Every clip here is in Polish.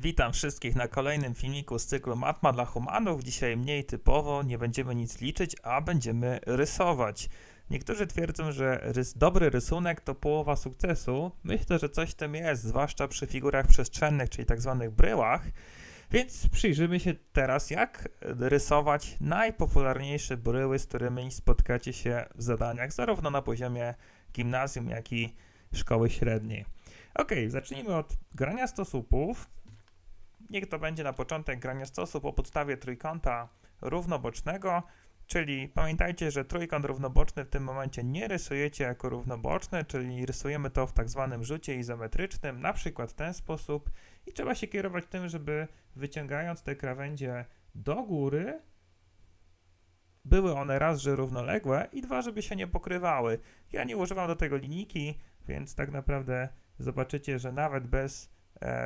Witam wszystkich na kolejnym filmiku z cyklu Matma dla Humanów. Dzisiaj mniej typowo, nie będziemy nic liczyć, a będziemy rysować. Niektórzy twierdzą, że rys dobry rysunek to połowa sukcesu. Myślę, że coś w tym jest, zwłaszcza przy figurach przestrzennych, czyli tak zwanych bryłach. Więc przyjrzymy się teraz, jak rysować najpopularniejsze bryły, z którymi spotkacie się w zadaniach, zarówno na poziomie gimnazjum, jak i szkoły średniej. Ok, zacznijmy od grania stosupów. Niech to będzie na początek grania stosu po podstawie trójkąta równobocznego, czyli pamiętajcie, że trójkąt równoboczny w tym momencie nie rysujecie jako równoboczny, czyli rysujemy to w tak zwanym rzucie izometrycznym, na przykład w ten sposób i trzeba się kierować tym, żeby wyciągając te krawędzie do góry, były one raz, że równoległe i dwa, żeby się nie pokrywały. Ja nie używam do tego linijki, więc tak naprawdę zobaczycie, że nawet bez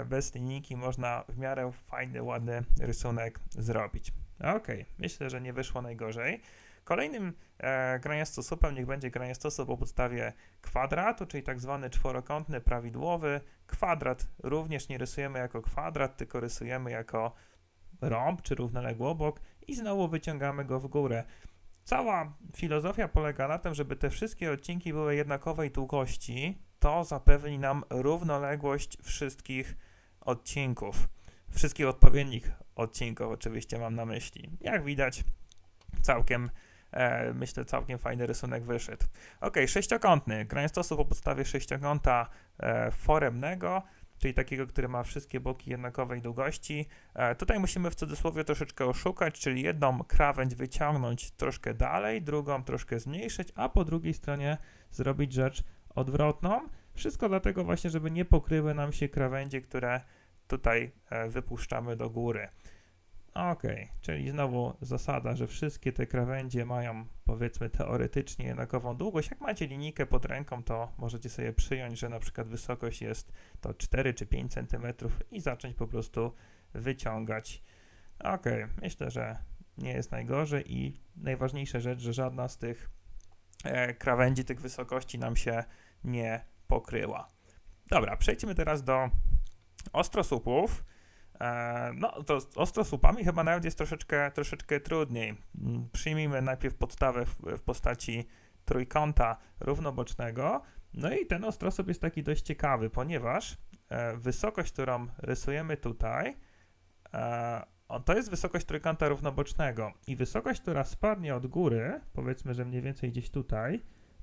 bez linijki można w miarę fajny, ładny rysunek zrobić. Ok, myślę, że nie wyszło najgorzej. Kolejnym e, grania stosupem niech będzie granie stosu po podstawie kwadratu, czyli tak zwany czworokątny prawidłowy. Kwadrat również nie rysujemy jako kwadrat, tylko rysujemy jako rąb czy równoległy obok i znowu wyciągamy go w górę. Cała filozofia polega na tym, żeby te wszystkie odcinki były jednakowej długości, to zapewni nam równoległość wszystkich odcinków. Wszystkich odpowiednich odcinków, oczywiście mam na myśli. Jak widać, całkiem, e, myślę, całkiem fajny rysunek wyszedł. Ok, sześciokątny. Granie stosu po podstawie sześciokąta e, foremnego czyli takiego, który ma wszystkie boki jednakowej długości. E, tutaj musimy w cudzysłowie troszeczkę oszukać, czyli jedną krawędź wyciągnąć troszkę dalej, drugą troszkę zmniejszyć, a po drugiej stronie zrobić rzecz odwrotną. Wszystko dlatego właśnie, żeby nie pokryły nam się krawędzie, które tutaj e, wypuszczamy do góry. Ok, czyli znowu zasada, że wszystkie te krawędzie mają powiedzmy teoretycznie jednakową długość. Jak macie linijkę pod ręką, to możecie sobie przyjąć, że na przykład wysokość jest to 4 czy 5 cm i zacząć po prostu wyciągać. Ok, myślę, że nie jest najgorzej i najważniejsza rzecz, że żadna z tych e, krawędzi, tych wysokości nam się nie pokryła. Dobra, przejdźmy teraz do ostrosupów. E, no, to z ostrosłupami chyba nawet jest troszeczkę, troszeczkę trudniej. Mm, przyjmijmy najpierw podstawę w, w postaci trójkąta równobocznego. No i ten ostrosłup jest taki dość ciekawy, ponieważ e, wysokość, którą rysujemy tutaj, e, to jest wysokość trójkąta równobocznego i wysokość, która spadnie od góry, powiedzmy, że mniej więcej gdzieś tutaj,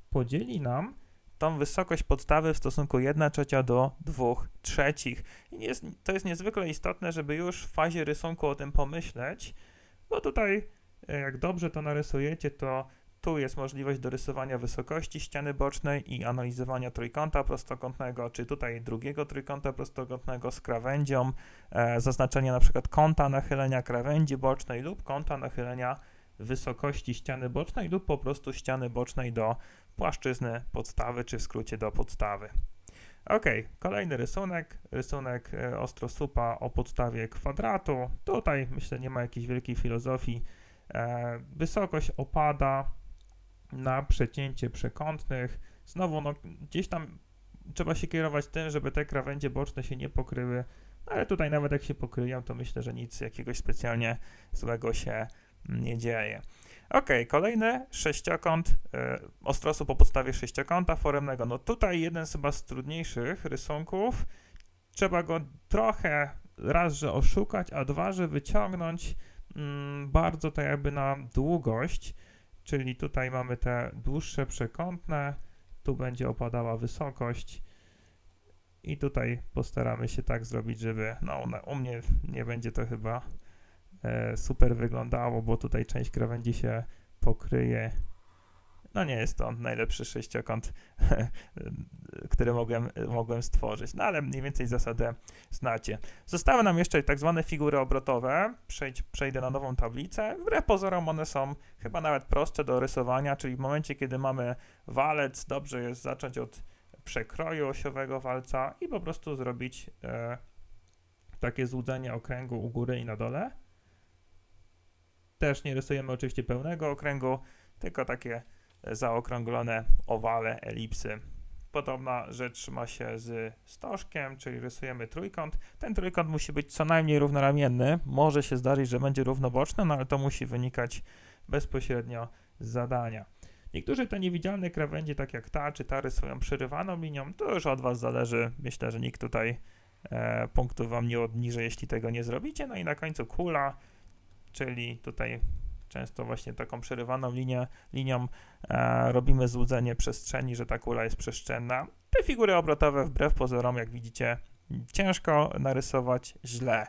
podzieli nam tą wysokość podstawy w stosunku 1 trzecia do 2 trzecich. I jest, to jest niezwykle istotne, żeby już w fazie rysunku o tym pomyśleć, bo tutaj e, jak dobrze to narysujecie, to tu jest możliwość dorysowania wysokości ściany bocznej i analizowania trójkąta prostokątnego, czy tutaj drugiego trójkąta prostokątnego z krawędzią, e, zaznaczenia na przykład kąta nachylenia krawędzi bocznej lub kąta nachylenia wysokości ściany bocznej lub po prostu ściany bocznej do płaszczyzny podstawy, czy w skrócie do podstawy. Ok, kolejny rysunek, rysunek e, ostrosupa o podstawie kwadratu. Tutaj myślę nie ma jakiejś wielkiej filozofii. E, wysokość opada na przecięcie przekątnych. Znowu, no, gdzieś tam trzeba się kierować tym, żeby te krawędzie boczne się nie pokryły, no, ale tutaj nawet jak się pokryją, to myślę, że nic jakiegoś specjalnie złego się nie dzieje. Ok, kolejny sześciokąt, y, ostrosu po podstawie sześciokąta foremnego. No tutaj jeden z chyba z trudniejszych rysunków. Trzeba go trochę raz, że oszukać, a dwa, że wyciągnąć mm, bardzo to jakby na długość, czyli tutaj mamy te dłuższe przekątne, tu będzie opadała wysokość i tutaj postaramy się tak zrobić, żeby, no u mnie nie będzie to chyba E, super wyglądało, bo tutaj część krawędzi się pokryje. No nie jest to najlepszy sześciokąt, który mogłem, mogłem stworzyć, no ale mniej więcej zasadę znacie. Zostały nam jeszcze tak zwane figury obrotowe. Przejdź, przejdę na nową tablicę. Wbrew pozorom one są chyba nawet prostsze do rysowania, czyli w momencie, kiedy mamy walec, dobrze jest zacząć od przekroju osiowego walca i po prostu zrobić e, takie złudzenie okręgu u góry i na dole. Też nie rysujemy oczywiście pełnego okręgu, tylko takie zaokrąglone owale, elipsy. Podobna rzecz ma się z stożkiem, czyli rysujemy trójkąt. Ten trójkąt musi być co najmniej równoramienny. Może się zdarzyć, że będzie równoboczny, no ale to musi wynikać bezpośrednio z zadania. Niektórzy te niewidzialne krawędzie, tak jak ta czy ta, rysują przerywaną linią. To już od Was zależy. Myślę, że nikt tutaj e, Wam nie obniży, jeśli tego nie zrobicie. No i na końcu kula, czyli tutaj często właśnie taką przerywaną linię, linią e, robimy złudzenie przestrzeni, że ta kula jest przestrzenna. Te figury obrotowe, wbrew pozorom, jak widzicie, ciężko narysować źle.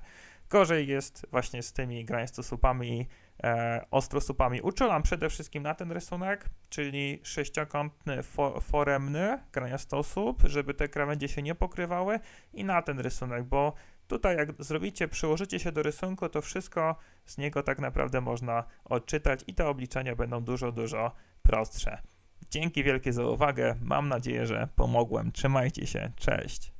Gorzej jest właśnie z tymi graństosłupami e, ostrosłupami. Uczulam przede wszystkim na ten rysunek, czyli sześciokątny, fo, foremny graniastosłup, żeby te krawędzie się nie pokrywały i na ten rysunek, bo tutaj jak zrobicie, przyłożycie się do rysunku, to wszystko z niego tak naprawdę można odczytać i te obliczenia będą dużo, dużo prostsze. Dzięki wielkie za uwagę. Mam nadzieję, że pomogłem. Trzymajcie się. Cześć.